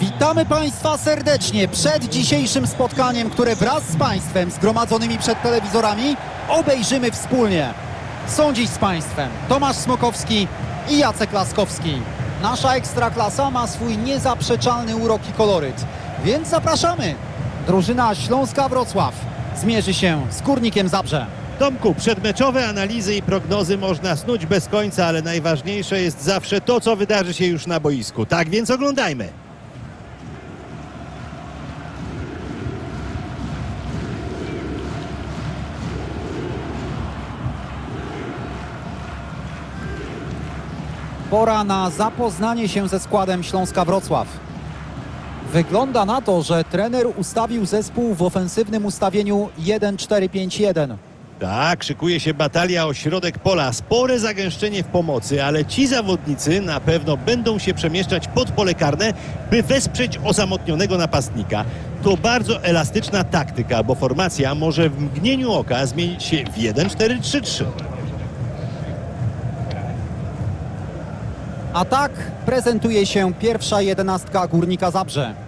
Witamy Państwa serdecznie przed dzisiejszym spotkaniem, które wraz z Państwem zgromadzonymi przed telewizorami obejrzymy wspólnie. Są dziś z Państwem Tomasz Smokowski i Jacek Laskowski. Nasza ekstraklasa ma swój niezaprzeczalny urok i koloryt, więc zapraszamy. Drużyna Śląska Wrocław zmierzy się z Górnikiem Zabrze. Tomku, przedmeczowe analizy i prognozy można snuć bez końca, ale najważniejsze jest zawsze to, co wydarzy się już na boisku. Tak więc oglądajmy. Pora na zapoznanie się ze składem Śląska Wrocław. Wygląda na to, że trener ustawił zespół w ofensywnym ustawieniu 1-4-5-1. Tak, szykuje się batalia o środek pola. Spore zagęszczenie w pomocy, ale ci zawodnicy na pewno będą się przemieszczać pod pole karne, by wesprzeć osamotnionego napastnika. To bardzo elastyczna taktyka, bo formacja może w mgnieniu oka zmienić się w 1-4-3-3. A tak prezentuje się pierwsza jedenastka Górnika Zabrze.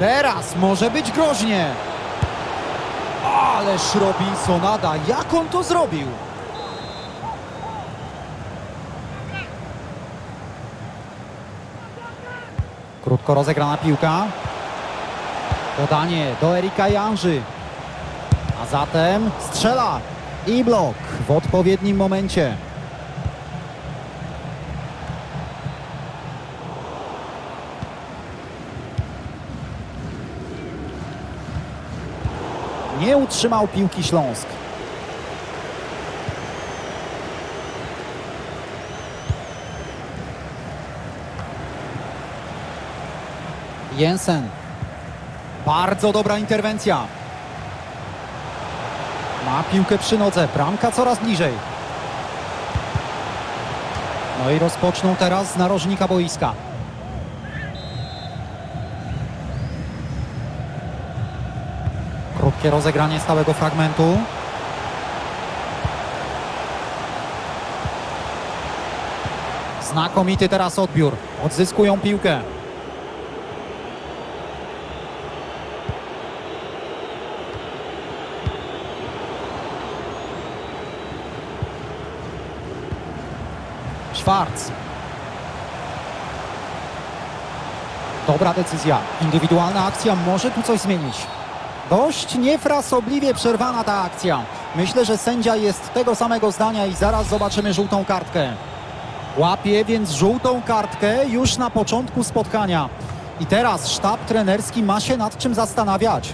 Teraz może być groźnie. Ależ Robinsonada, jak on to zrobił? Krótko rozegrana piłka. Podanie do Erika Janży. A zatem strzela i blok w odpowiednim momencie. Nie utrzymał piłki Śląsk. Jensen. Bardzo dobra interwencja. Ma piłkę przy nodze. Bramka coraz bliżej. No i rozpoczną teraz z narożnika boiska. Krótkie rozegranie stałego fragmentu. Znakomity teraz odbiór. Odzyskują piłkę. Schwarz. Dobra decyzja. Indywidualna akcja może tu coś zmienić. Dość niefrasobliwie przerwana ta akcja. Myślę, że sędzia jest tego samego zdania i zaraz zobaczymy żółtą kartkę. Łapie więc żółtą kartkę już na początku spotkania. I teraz sztab trenerski ma się nad czym zastanawiać.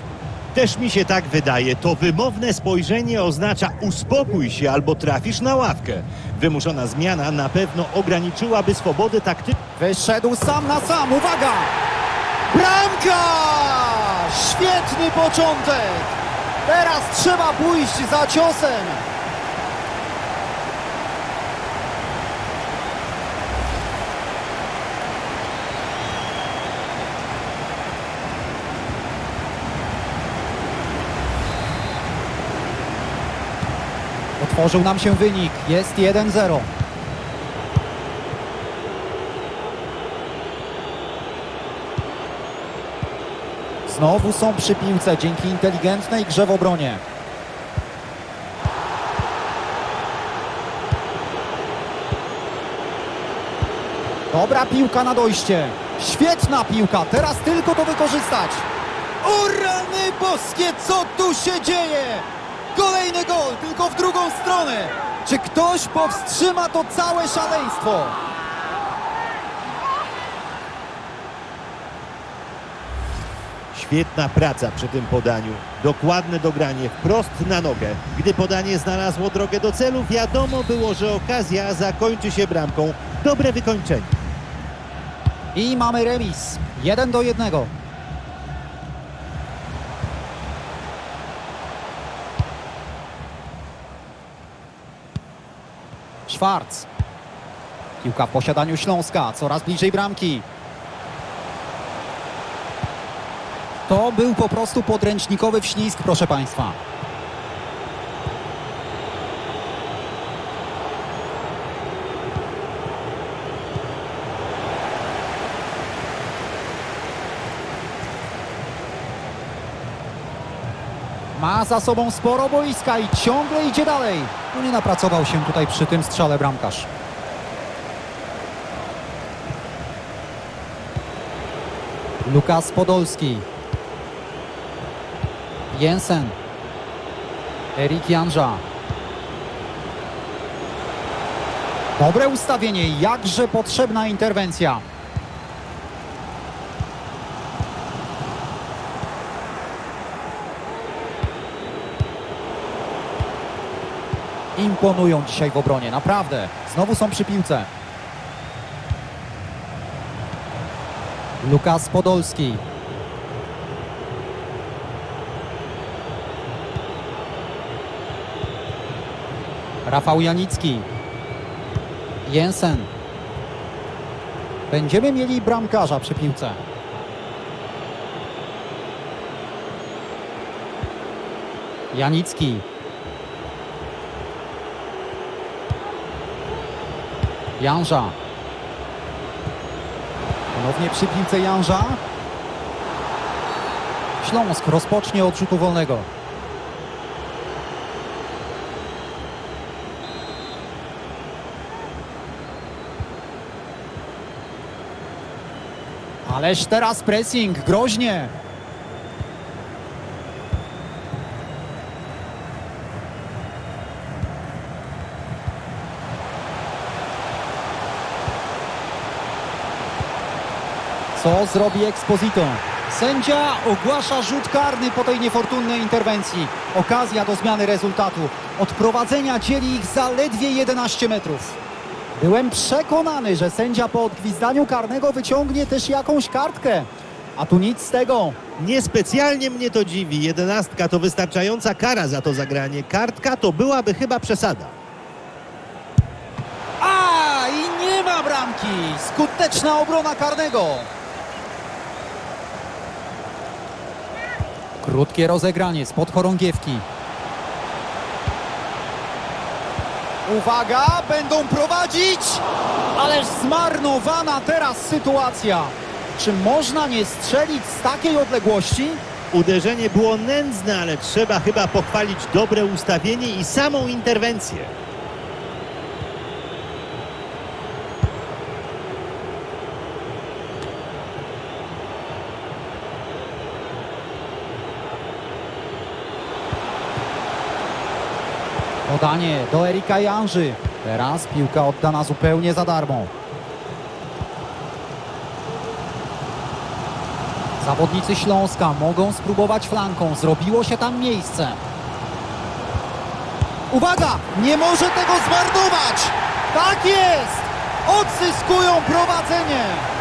Też mi się tak wydaje. To wymowne spojrzenie oznacza uspokój się albo trafisz na ławkę. Wymuszona zmiana na pewno ograniczyłaby swobodę taktyczną. Wyszedł sam na sam, uwaga! Bramka! Świetny początek! Teraz trzeba pójść za ciosem. Otworzył nam się wynik. Jest 1-0. Znowu są przy piłce dzięki inteligentnej grze w obronie. Dobra piłka na dojście. Świetna piłka, teraz tylko to wykorzystać. O rany boskie, co tu się dzieje? Kolejny gol, tylko w drugą stronę. Czy ktoś powstrzyma to całe szaleństwo? Świetna praca przy tym podaniu. Dokładne dogranie wprost na nogę. Gdy podanie znalazło drogę do celu, wiadomo było, że okazja zakończy się bramką. Dobre wykończenie. I mamy remis. 1 do 1. Schwarz. Piłka w posiadaniu Śląska, coraz bliżej bramki. To był po prostu podręcznikowy wślizg, proszę Państwa. Ma za sobą sporo boiska i ciągle idzie dalej. No nie napracował się tutaj przy tym strzale bramkarz. Lukas Podolski. Jensen. Erik Janża. Dobre ustawienie, jakże potrzebna interwencja. imponują dzisiaj w obronie, naprawdę. Znowu są przy piłce. Lukas Podolski. Rafał Janicki. Jensen. Będziemy mieli bramkarza przy piłce. Janicki. Janża. Ponownie przy piłce Janża. Śląsk rozpocznie od rzutu wolnego. Ależ teraz pressing, groźnie. Co zrobi Exposito? Sędzia ogłasza rzut karny po tej niefortunnej interwencji. Okazja do zmiany rezultatu. Od prowadzenia dzieli ich zaledwie 11 metrów. Byłem przekonany, że sędzia po odgwizdaniu karnego wyciągnie też jakąś kartkę. A tu nic z tego. Niespecjalnie mnie to dziwi. Jedenastka to wystarczająca kara za to zagranie. Kartka to byłaby chyba przesada. A i nie ma bramki. Skuteczna obrona karnego. Krótkie rozegranie spod chorągiewki. Uwaga, będą prowadzić! Ależ zmarnowana teraz sytuacja. Czy można nie strzelić z takiej odległości? Uderzenie było nędzne, ale trzeba chyba pochwalić dobre ustawienie i samą interwencję. Podanie do Erika Janży. Teraz piłka oddana zupełnie za darmo. Zawodnicy Śląska mogą spróbować flanką. Zrobiło się tam miejsce. Uwaga! Nie może tego zmarnować! Tak jest! Odzyskują prowadzenie!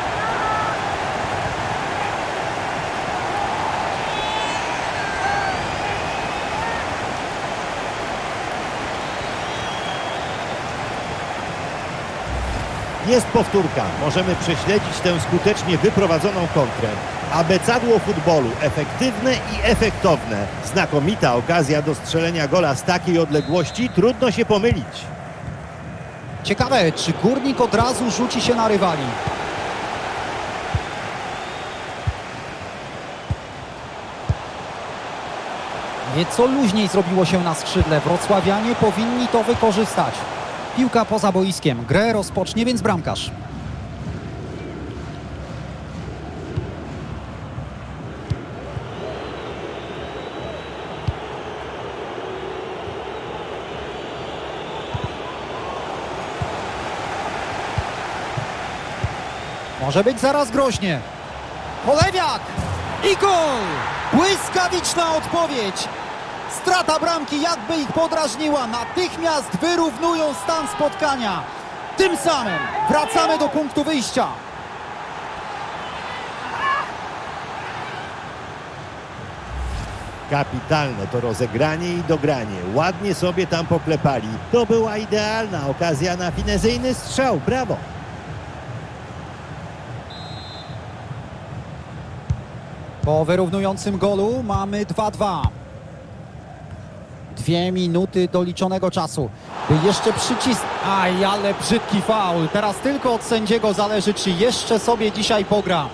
Jest powtórka. Możemy prześledzić tę skutecznie wyprowadzoną kontrę. Abecadło futbolu. Efektywne i efektowne. Znakomita okazja do strzelenia gola z takiej odległości. Trudno się pomylić. Ciekawe, czy Górnik od razu rzuci się na rywali. Nieco luźniej zrobiło się na skrzydle. Wrocławianie powinni to wykorzystać. Piłka poza boiskiem. Grę rozpocznie więc bramkarz. Może być zaraz groźnie. Polewiak! I gol! Błyskawiczna odpowiedź! Strata bramki jakby ich podrażniła. Natychmiast wyrównują stan spotkania. Tym samym wracamy do punktu wyjścia. Kapitalne to rozegranie i dogranie. Ładnie sobie tam poklepali. To była idealna okazja na finezyjny strzał. Brawo! Po wyrównującym golu mamy 2-2. Dwie minuty doliczonego czasu. By jeszcze przycisk... Aj, ale brzydki faul. Teraz tylko od sędziego zależy, czy jeszcze sobie dzisiaj pogra.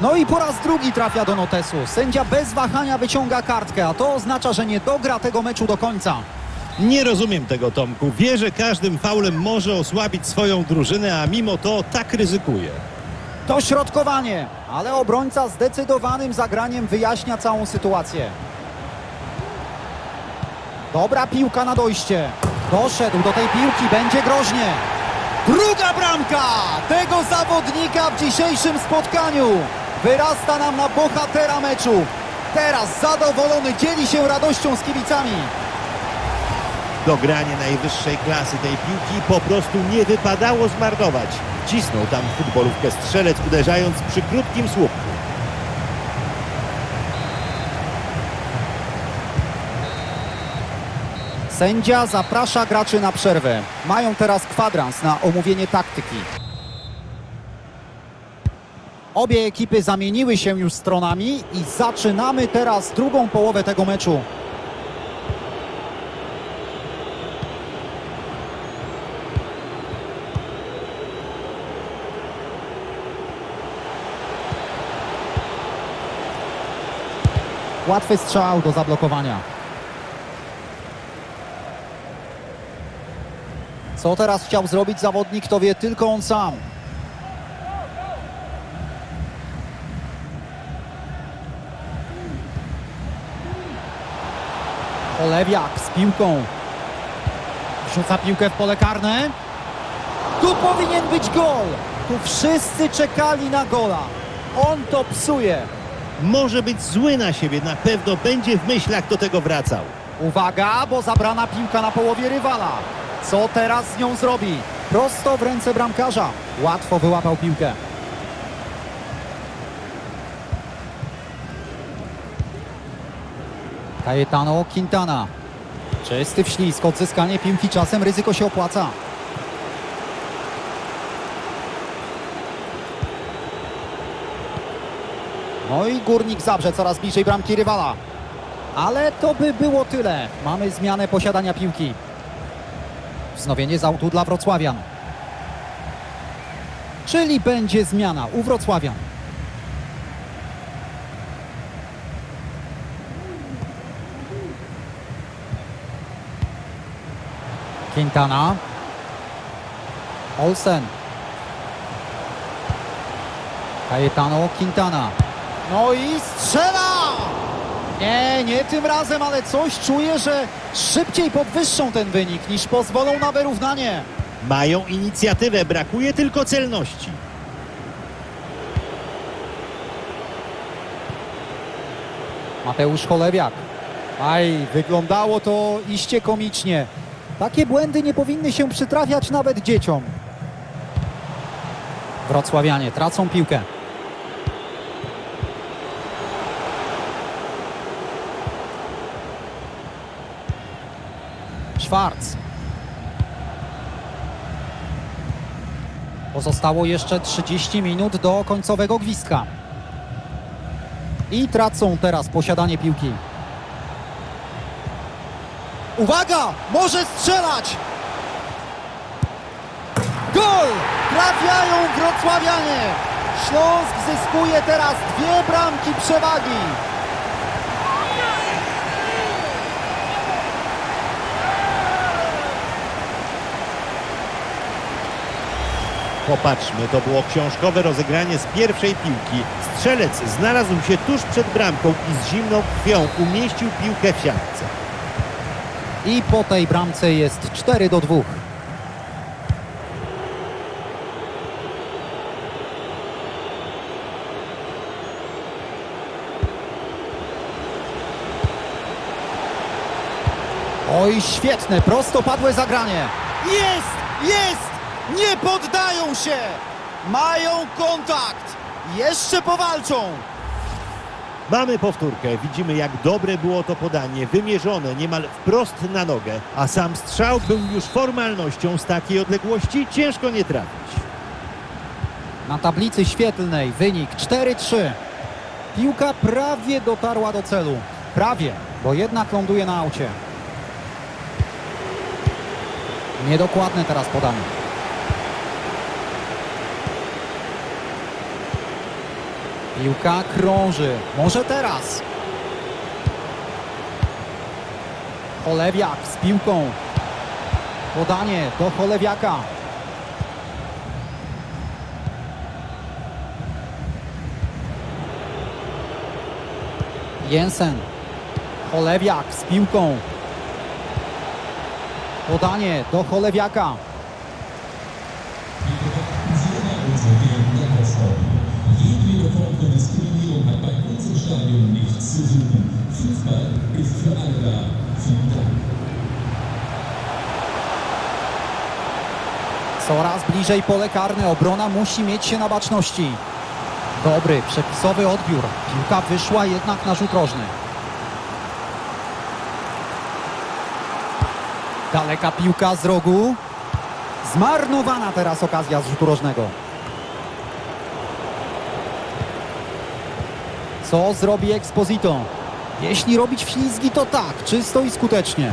No i po raz drugi trafia do notesu. Sędzia bez wahania wyciąga kartkę, a to oznacza, że nie dogra tego meczu do końca. Nie rozumiem tego, Tomku. Wie, że każdym faulem może osłabić swoją drużynę, a mimo to tak ryzykuje. To środkowanie, ale obrońca zdecydowanym zagraniem wyjaśnia całą sytuację. Dobra piłka na dojście. Doszedł do tej piłki, będzie groźnie. Druga bramka tego zawodnika w dzisiejszym spotkaniu. Wyrasta nam na bohatera meczu. Teraz zadowolony dzieli się radością z kibicami. Dogranie najwyższej klasy tej piłki po prostu nie wypadało zmarnować. Cisnął tam futbolówkę strzelec, uderzając przy krótkim słupku. Sędzia zaprasza graczy na przerwę. Mają teraz kwadrans na omówienie taktyki. Obie ekipy zamieniły się już stronami i zaczynamy teraz drugą połowę tego meczu. Łatwy strzał do zablokowania. Co teraz chciał zrobić zawodnik, to wie tylko on sam. Olewiak z piłką. Wrzuca piłkę w pole karne. Tu powinien być gol. Tu wszyscy czekali na gola. On to psuje. Może być zły na siebie, na pewno będzie w myślach do tego wracał. Uwaga, bo zabrana piłka na połowie rywala. Co teraz z nią zrobi? Prosto w ręce bramkarza. Łatwo wyłapał piłkę. Cayetano Quintana. Czysty wślizg, odzyskanie piłki czasem ryzyko się opłaca. No i Górnik Zabrze coraz bliżej bramki rywala. Ale to by było tyle. Mamy zmianę posiadania piłki. Wznowienie z autu dla Wrocławian. Czyli będzie zmiana u Wrocławian. Quintana. Olsen. Cayetano Quintana. No i strzela! Nie, nie tym razem, ale coś czuję, że szybciej podwyższą ten wynik niż pozwolą na wyrównanie. Mają inicjatywę, brakuje tylko celności. Mateusz Cholewiak. Aj, wyglądało to iście komicznie. Takie błędy nie powinny się przytrafiać nawet dzieciom. Wrocławianie tracą piłkę. Schwarz. Pozostało jeszcze 30 minut do końcowego gwizdka. I tracą teraz posiadanie piłki. Uwaga! Może strzelać! Gol! Trafiają wrocławianie! Śląsk zyskuje teraz dwie bramki przewagi. Popatrzmy, to było książkowe rozegranie z pierwszej piłki. Strzelec znalazł się tuż przed bramką i z zimną krwią umieścił piłkę w siatce. I po tej bramce jest 4 do 2. Oj, świetne, prosto padłe zagranie. Jest! Jest! Nie poddają się! Mają kontakt! Jeszcze powalczą! Mamy powtórkę. Widzimy, jak dobre było to podanie, wymierzone niemal wprost na nogę, a sam strzał był już formalnością z takiej odległości ciężko nie trafić. Na tablicy świetlnej wynik 4-3. Piłka prawie dotarła do celu. Prawie, bo jednak ląduje na aucie. Niedokładne teraz podanie. Piłka krąży. Może teraz. Cholewiak z piłką. Podanie do Cholewiaka. Jensen. Cholewiak z piłką. Podanie do Cholewiaka. Coraz bliżej pole karne. Obrona musi mieć się na baczności. Dobry, przepisowy odbiór. Piłka wyszła jednak na rzut rożny. Daleka piłka z rogu. Zmarnowana teraz okazja z rzutu rożnego. Co zrobi Exposito? Jeśli robić ślizgi, to tak, czysto i skutecznie.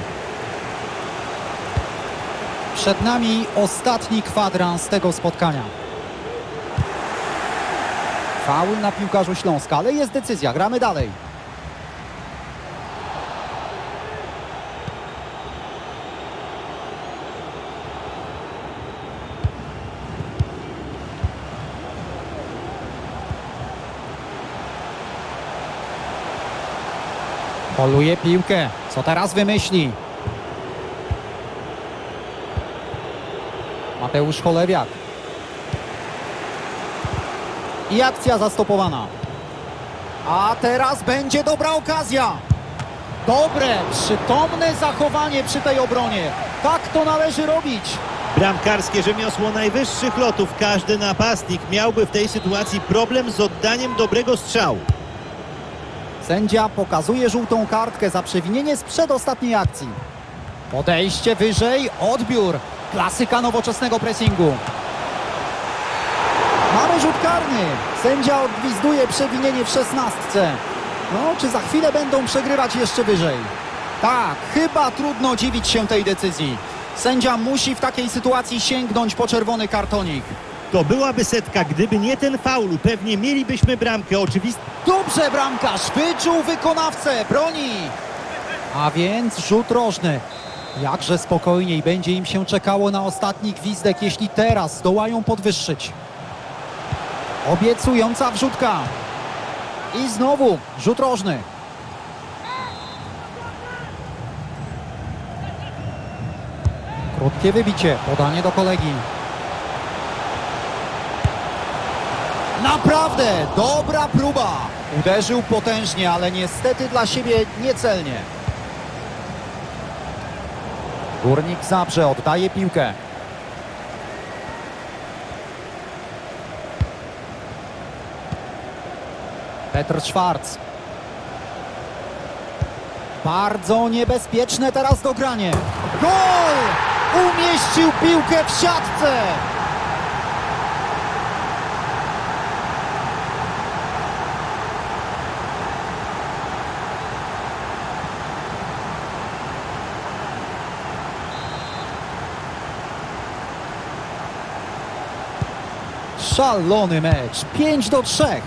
Przed nami ostatni kwadrans tego spotkania. Faul na piłkarzu Śląska, ale jest decyzja, gramy dalej. Poluje piłkę. Co teraz wymyśli? Mateusz Cholewiak. I akcja zastopowana. A teraz będzie dobra okazja. Dobre, przytomne zachowanie przy tej obronie. Tak to należy robić. Bramkarskie rzemiosło najwyższych lotów. Każdy napastnik miałby w tej sytuacji problem z oddaniem dobrego strzału. Sędzia pokazuje żółtą kartkę za przewinienie z przedostatniej akcji. Podejście wyżej, odbiór. Klasyka nowoczesnego pressingu. Mamy rzut karny. Sędzia odgwizduje przewinienie w szesnastce. No, czy za chwilę będą przegrywać jeszcze wyżej? Tak, chyba trudno dziwić się tej decyzji. Sędzia musi w takiej sytuacji sięgnąć po czerwony kartonik. To byłaby setka, gdyby nie ten faul. Pewnie mielibyśmy bramkę. Oczywiście Dobrze bramkarz, wyczuł wykonawcę, broni. A więc rzut rożny. Jakże spokojniej będzie im się czekało na ostatni gwizdek, jeśli teraz zdołają podwyższyć. Obiecująca wrzutka. I znowu rzut rożny. Krótkie wybicie, podanie do kolegi. Naprawdę dobra próba. Uderzył potężnie, ale niestety dla siebie niecelnie. Górnik Zabrze oddaje piłkę. Petr Schwarz. Bardzo niebezpieczne teraz dogranie. Gol! Umieścił piłkę w siatce. Szalony mecz. 5 do 3.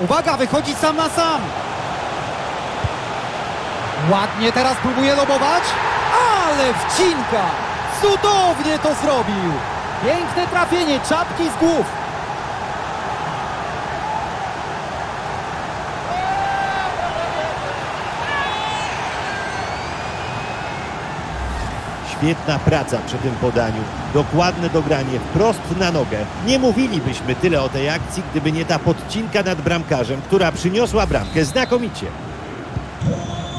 Uwaga, wychodzi sam na sam. Ładnie teraz próbuje lobować. Ale wcinka! Cudownie to zrobił. Piękne trafienie, czapki z głów. Świetna praca przy tym podaniu. Dokładne dogranie wprost na nogę. Nie mówilibyśmy tyle o tej akcji, gdyby nie ta podcinka nad bramkarzem, która przyniosła bramkę znakomicie.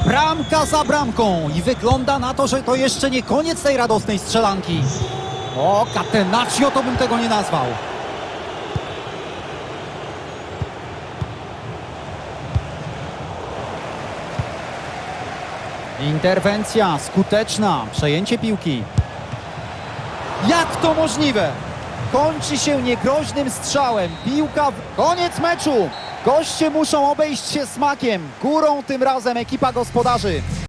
Bramka za bramką i wygląda na to, że to jeszcze nie koniec tej radosnej strzelanki. O, Catenaccio to bym tego nie nazwał. Interwencja skuteczna, przejęcie piłki. Jak to możliwe? Kończy się niegroźnym strzałem. Piłka w... Koniec meczu! Goście muszą obejść się smakiem. Górą tym razem ekipa gospodarzy.